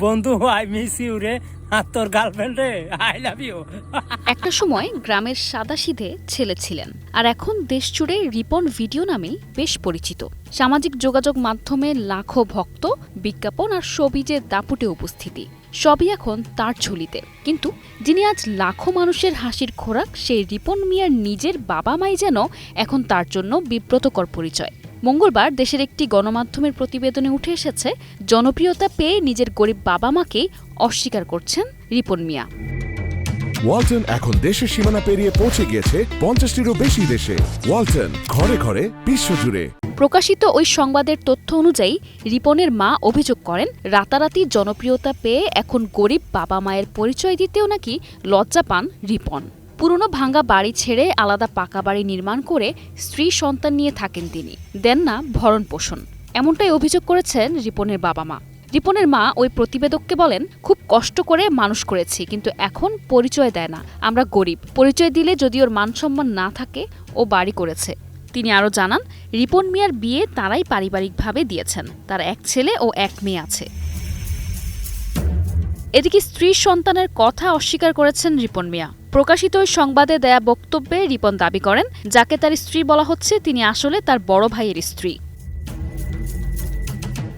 বন্ধু, I miss you রে। আর তোর গার্লফ্রেন্ড রে আই লাভ ইউ একটা সময় গ্রামের সাদাসিধে ছেলে ছিলেন। আর এখন দেশ জুড়ে রিপন ভিডিও নামেই বেশ পরিচিত। সামাজিক যোগাযোগ মাধ্যমে লাখো ভক্ত, বিজ্ঞাপন আর সবিজের দাপুটে উপস্থিতি। সবই এখন তার ঝুলিতে। কিন্তু যিনি আজ লাখো মানুষের হাসির খোরাক, সেই রিপন মিয়ার নিজের বাবা মাই যেন এখন তার জন্য বিব্রতকর পরিচয়। মঙ্গলবার দেশের একটি গণমাধ্যমের প্রতিবেদনে উঠে এসেছে জনপ্রিয়তা পেয়ে নিজের গরিব বাবা মাকেই অস্বীকার করছেন রিপন মিয়া। ওয়ালটন এখন দেশের সীমানা পেরিয়ে পৌঁছে গিয়েছে পঞ্চাশটিরও বেশি দেশে। ওয়ালটন ঘরে ঘরে বিশ্বজুড়ে প্রকাশিত ওই সংবাদের তথ্য অনুযায়ী রিপনের মা অভিযোগ করেন রাতারাতি জনপ্রিয়তা পেয়ে এখন গরিব বাবা মায়ের পরিচয় দিতেও নাকি লজ্জা পান রিপন। পুরনো ভাঙ্গা বাড়ি ছেড়ে আলাদা পাকা বাড়ি নির্মাণ করে স্ত্রী সন্তান নিয়ে থাকেন তিনি। দেন না ভরণ পোষণ। এমনটাই অভিযোগ করেছেন রিপনের বাবা মা। রিপনের মা ওই প্রতিবেদককে বলেন, খুব কষ্ট করে মানুষ করেছি, কিন্তু এখন পরিচয় দেয় না। আমরা গরিব। পরিচয় দিলে যদি ওর মান সম্মান না থাকে, ও বাড়ি করেছে। তিনি আরও জানান, রিপন মিয়ার বিয়ে তারাই পারিবারিকভাবে দিয়েছেন। তার এক ছেলে ও এক মেয়ে আছে। এদিকে স্ত্রী সন্তানের কথা অস্বীকার করেছেন রিপন মিয়া। প্রকাশিত ওই সংবাদে দেয়া বক্তব্যে রিপন দাবি করেন, যাকে তার স্ত্রী বলা হচ্ছে তিনি আসলে তার বড় ভাইয়ের স্ত্রী।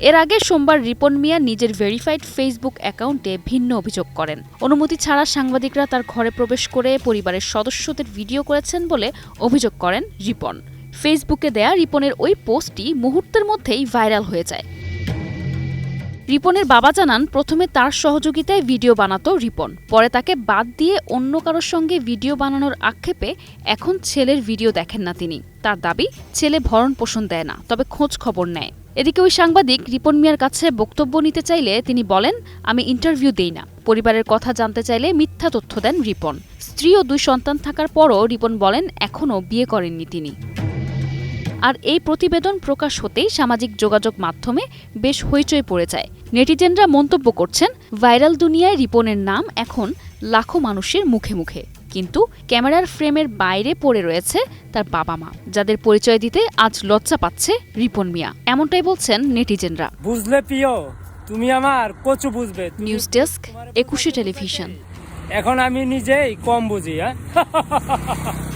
এর আগে সোমবার রিপন মিয়া নিজের ভেরিফাইড ফেসবুক অ্যাকাউন্টে ভিন্ন অভিযোগ করেন। অনুমতি ছাড়া সাংবাদিকরা তার ঘরে প্রবেশ করে পরিবারের সদস্যদের ভিডিও করেছেন বলে অভিযোগ করেন রিপন। ফেসবুকে দেয়া রিপনের ওই পোস্টটি মুহূর্তের মধ্যেই ভাইরাল হয়ে যায়। রিপনের বাবা জানান, প্রথমে তার সহযোগিতায় ভিডিও বানাতো রিপন। পরে তাকে বাদ দিয়ে অন্য কারোর সঙ্গে ভিডিও বানানোর আক্ষেপে এখন ছেলের ভিডিও দেখেন না তিনি। তার দাবি, ছেলে ভরণ পোষণ দেয় না, তবে খোঁজ খবর নেয়। এদিকে ওই সাংবাদিক রিপন মিয়ার কাছে বক্তব্য নিতে চাইলে তিনি বলেন, আমি ইন্টারভিউ দেই না। পরিবারের কথা জানতে চাইলে মিথ্যা তথ্য দেন রিপন। স্ত্রী ও দুই সন্তান থাকার পরও রিপন বলেন, এখনও বিয়ে করেননি তিনি। আর এই প্রতিবেদন প্রকাশ হতেই সামাজিক যোগাযোগ মাধ্যমে বেশ হইচই পড়ে যায়। নেটিজেনরা মন্তব্য করছেন ভাইরাল দুনিয়ায় রিপনের নাম এখন লাখো মানুষের মুখে মুখে। কিন্তু ক্যামেরার ফ্রেমের বাইরে পড়ে রয়েছে তার বাবা মা যাদের পরিচয় দিতে আজ লজ্জা পাচ্ছে রিপন মিয়া। এমনটাই বলছেন নেটিজেনরা। বুঝলে প্রিয় তুমি আমার কচু বুঝবে। News desk Ekushey television. এখন আমি নিজেই কম বুঝি হ্যাঁ?